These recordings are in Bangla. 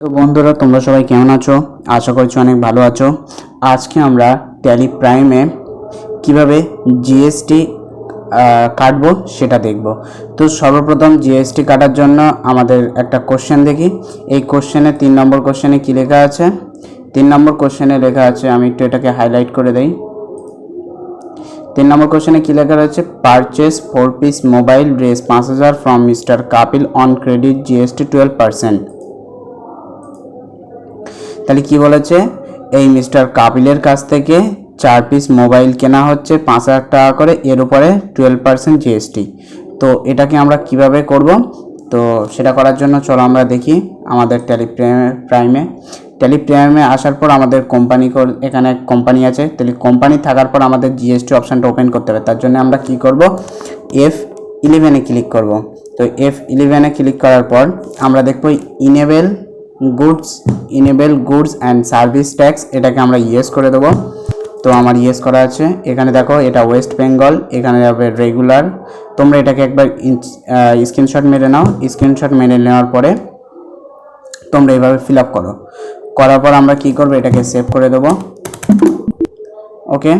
তো বন্ধুরা, তোমরা সবাই কেমন আছো? আশা করছি অনেক ভালো আছো। আজকে আমরা ট্যালি প্রাইমে কীভাবে জিএসটি কাটবো সেটা দেখব। তো সর্বপ্রথম জিএসটি কাটার জন্য আমাদের একটা কোশ্চেন দেখি। এই কোশ্চেনে তিন নম্বর কোশ্চেনে কী লেখা আছে? তিন নম্বর কোশ্চেনে লেখা আছে, আমি একটু এটাকে হাইলাইট করে দেই। তিন নম্বর কোশ্চেনে কী লেখা রয়েছে? Purchase four piece mobile dress পাঁচ হাজার from mister Kapil on credit GST twelve percent তাহলে কি বলেছে? এই মিস্টার কাপিলের কাছ থেকে চার পিস মোবাইল কেনা হচ্ছে পাঁচ হাজার টাকা করে, এর উপরে টুয়েলভ পার্সেন্ট জিএসটি তো এটাকে আমরা কীভাবে করব? তো সেটা করার জন্য চলো আমরা দেখি আমাদের টেলিপ্রাইমে প্রাইমে। টেলিপ্রাইমে আসার পর আমাদের কোম্পানি এখানে কোম্পানি আছে। তাহলে কোম্পানি থাকার পর আমাদের জিএসটি অপশানটা ওপেন করতে হবে। তার জন্য আমরা কি করব? এফ ইলেভেনে ক্লিক করব। তো এফ ইলেভেনে ক্লিক করার পর আমরা দেখব enable goods enable goods and service tax এটাকে আমরা ইয়েস করে দেবো। তো আমার ইয়েস করা আছে। এখানে দেখো, এটা ওয়েস্ট বেঙ্গল এখানে যাবে রেগুলার তোমরা এটাকে একবার স্ক্রিনশট মেরে নাও। স্ক্রিনশট মেরে নেওয়ার পরে তোমরা এইভাবে ফিল আপ করো। করার পর আমরা কি করব? এটাকে সেভ করে দেবো। ওকে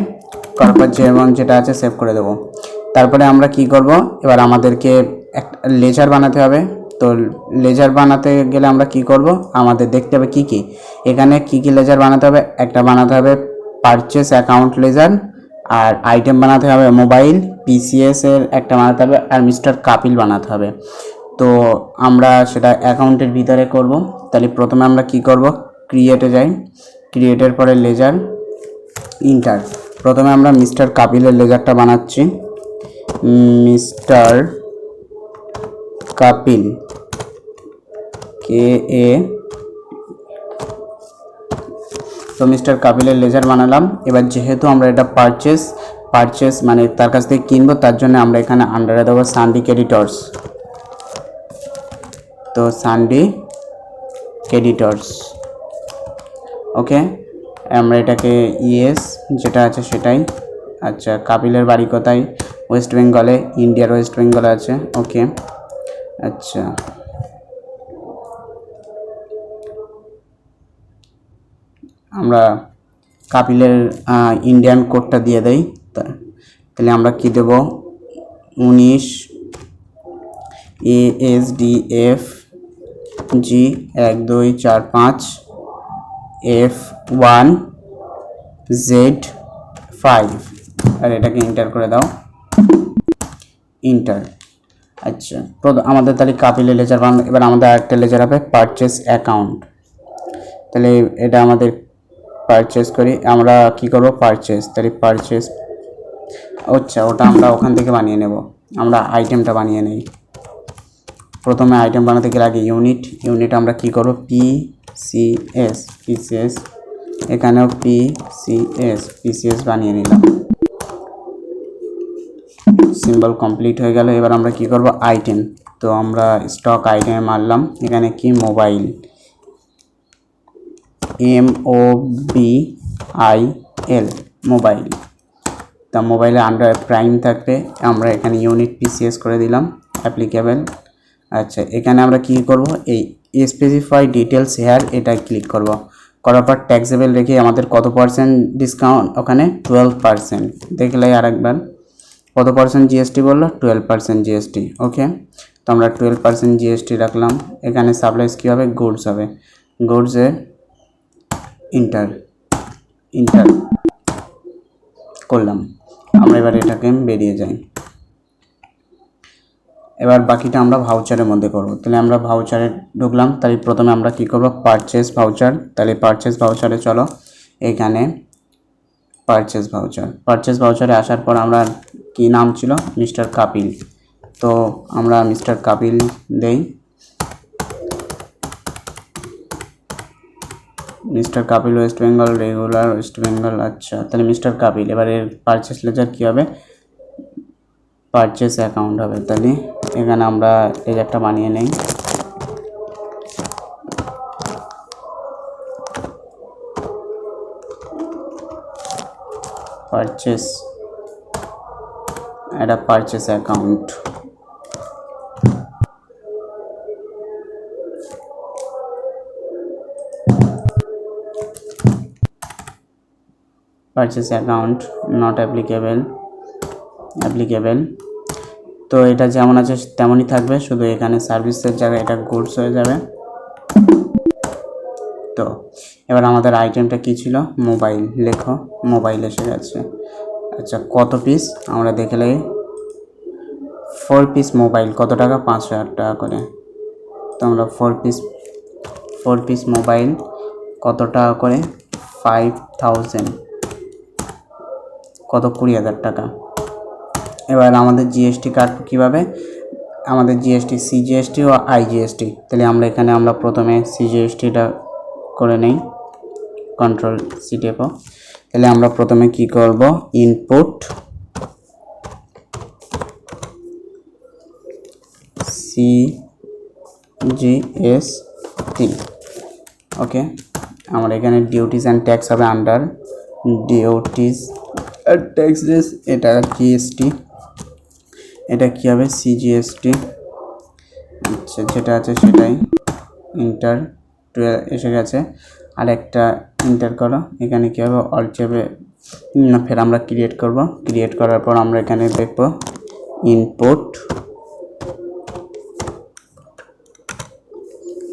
করার পর যেমন যেটা আছে সেভ করে দেবো। তারপরে আমরা কি করব? এবার আমাদেরকে একটা লেজার বানাতে হবে। তো লেজার বানাতে গেলে আমরা কি করব? আমাদের দেখতে হবে কি কি। এখানে কি কি লেজার বানাতে হবে? একটা বানাতে হবে পারচেস অ্যাকাউন্ট লেজার আর আইটেম বানাতে হবে মোবাইল পিসিএস এর একটা বানাতে হবে আর মিস্টার কাপিল বানাতে হবে। তো আমরা সেটা অ্যাকাউন্টের ভিতরে করব। তাহলে প্রথমে আমরা কি করব? ক্রিয়েটে যাই। ক্রিয়েটের পরে লেজার ইন্টার প্রথমে আমরা মিস্টার কাপিলের লেজারটা বানাচ্ছি। মিস্টার কাপিল। কে এ তো মিস্টার কাপিলের লেজার বানালাম। এবার যেহেতু আমরা এটা পারচেস পারচেস মানে তার কাছ থেকে কিনবো, তার জন্য আমরা এখানে আন্ডারে দেবো সানডি ক্রেডিটর্স তো সানডি ক্রেডিটর্স ওকে আমরা এটাকে ইএস যেটা আছে সেটাই। আচ্ছা কাপিলের বাড়ি কোথায়? ওয়েস্ট বেঙ্গলে ইন্ডিয়ার ওয়েস্ট বেঙ্গলে আছে। ওকে আচ্ছা। আমরা কাপিলের ইন্ডিয়ান কোডটা দিয়ে দেই। তাহলে আমরা কি দেব? উনিশ A, S, D, F, G, এক, দুই, চার, পাঁচ, এফ, ওয়ান, জেড, ফাইভ। আর এটাকে ইন্টার করে দাও। ইন্টার আচ্ছা আমাদের তাহলে কাপিলের লেজার এবার আমাদের আরেকটা লেজার হবে পারচেস অ্যাকাউন্ট তাহলে এটা আমাদের পারচেস করি, আমরা কি করব? পারচেস তাহলে পারচেস আচ্ছা ওটা আমরা ওখান থেকে বানিয়ে নেব। আমরা আইটেমটা বানিয়ে নেই। প্রথমে আইটেম বানাতে গেলে আগে ইউনিট ইউনিট আমরা কি করব? পি সি এস পিসিএস এখানেও পি সি এস পিসিএস বানিয়ে নিলাম। সিম্বল কমপ্লিট হয়ে গেল, এবার আমরা কি করব? আইটেম তো আমরা স্টক আইটেমে মারলাম। এখানে কি? Mobile M O B I L mobile তা মোবাইলে আন্ডার প্রাইম থাকবে, আমরা এখানে ইউনিট পিসিএস করে দিলাম অ্যাপ্লিকেবল আচ্ছা এখানে আমরা কি করব? এই স্পেসিফাই ডিটেলস হেয়ার এটা ক্লিক করব। করার পর ট্যাক্সেবল রেখে আমাদের কত পার্সেন্ট ডিসকাউন্ট ওখানে টুয়েলভ পার্সেন্ট দেখলে আরেকবার, কত পার্সেন্ট জিএসটি বলল? টুয়েলভ পার্সেন্ট জিএসটি ওকে তো আমরা টুয়েলভ পার্সেন্ট জিএসটি রাখলাম। এখানে সাপ্লাইস কী হবে? গুডস হবে। গুডসে ইন্টার ইন্টার করলাম। আমরা এবার এটাকে বেরিয়ে যাই। এবার বাকিটা আমরা ভাউচারের মধ্যে করব। তাহলে আমরা ভাউচারে ঢুকলাম, তাহলে প্রথমে আমরা কি করব? পারচেস ভাউচার তাহলে পারচেস ভাউচারে চলো। এখানে পারচেস ভাউচার পারচেস ভাউচারে আসার পর আমরা কি নাম ছিল? মিস্টার কাপিল। তো আমরা মিস্টার কাপিল দেই। Mister Kapil West Bengal, regular West Bengal আচ্ছা তাহলে মিস্টার কাপিল এবার এর পারচেস লেজার কী হবে? পারচেস অ্যাকাউন্ট হবে, তাহলে এখানে আমরা লেজারটা বানিয়ে নেই। পারচেস একটা purchase account purchase account not applicable applicable তো এটা যেমন আছে তেমনই থাকবে, শুধু এখানে সার্ভিসের জায়গায় এটা গুডস হয়ে যাবে। তো এবার আমাদের আইটেমটা কি ছিল? মোবাইল লেখো। মোবাইল এসে গেছে। আচ্ছা কত পিস আমরা দেখলে ফোর পিস মোবাইল কত টাকা? পাঁচ হাজার টাকা করে। তো আমরা four piece four piece mobile কত টাকা করে? ফাইভ থাউজেন্ড কত কুড়ি হাজার টাকা। এবার আমাদের জিএসটি কার্ড কীভাবে? আমাদের জিএসটি সিজিএসটি ও আইজিএসটি তাহলে আমরা এখানে আমরা প্রথমে সিজিএসটিটা করে নেই। কন্ট্রোল সি টেপো তাহলে আমরা প্রথমে কি করব? ইনপুট সি জিএসটি ওকে আমার এখানে ডিউটিস অ্যান্ড ট্যাক্স হবে আন্ডার ডিউটিস ট্যাক্সেস এটা জিএসটি এটা কী হবে? সিজিএসটি আচ্ছা যেটা আছে সেটাই ইন্টার টুয়েলভ এসে গেছে। আর একটা ইন্টার করো, এখানে কী হবে? অল চেপে, না, ফের আমরা ক্রিয়েট করব। ক্রিয়েট করার পর আমরা এখানে দেখব ইনপুট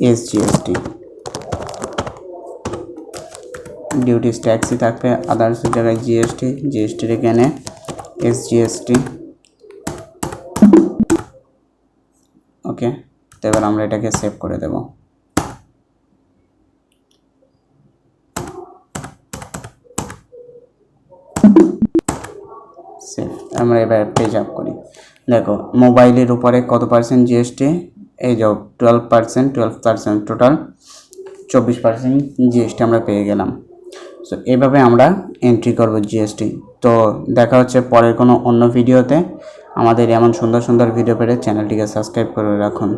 এসজিএসটি ডিউটিস ট্যাক্সই থাকবে আদার্সের জায়গায় জিএসটি জিএসটির এখানে এসজিএসটি ওকে তো এবার আমরা এটাকে সেভ করে দেব। সেভ আমরা এবার পেজ আপ করি। দেখো মোবাইলের উপরে কত পার্সেন্ট জিএসটি এই যাও twelve percent twelve percent total চব্বিশ পার্সেন্ট জিএসটি আমরা পেয়ে গেলাম। সো এভাবে আমরা এন্ট্রি করব জিএসটি তো দেখা হচ্ছে পরের কোনো অন্য ভিডিওতে আমাদের এমন সুন্দর সুন্দর ভিডিও পেলে চ্যানেলটিকে সাবস্ক্রাইব করে রাখুন।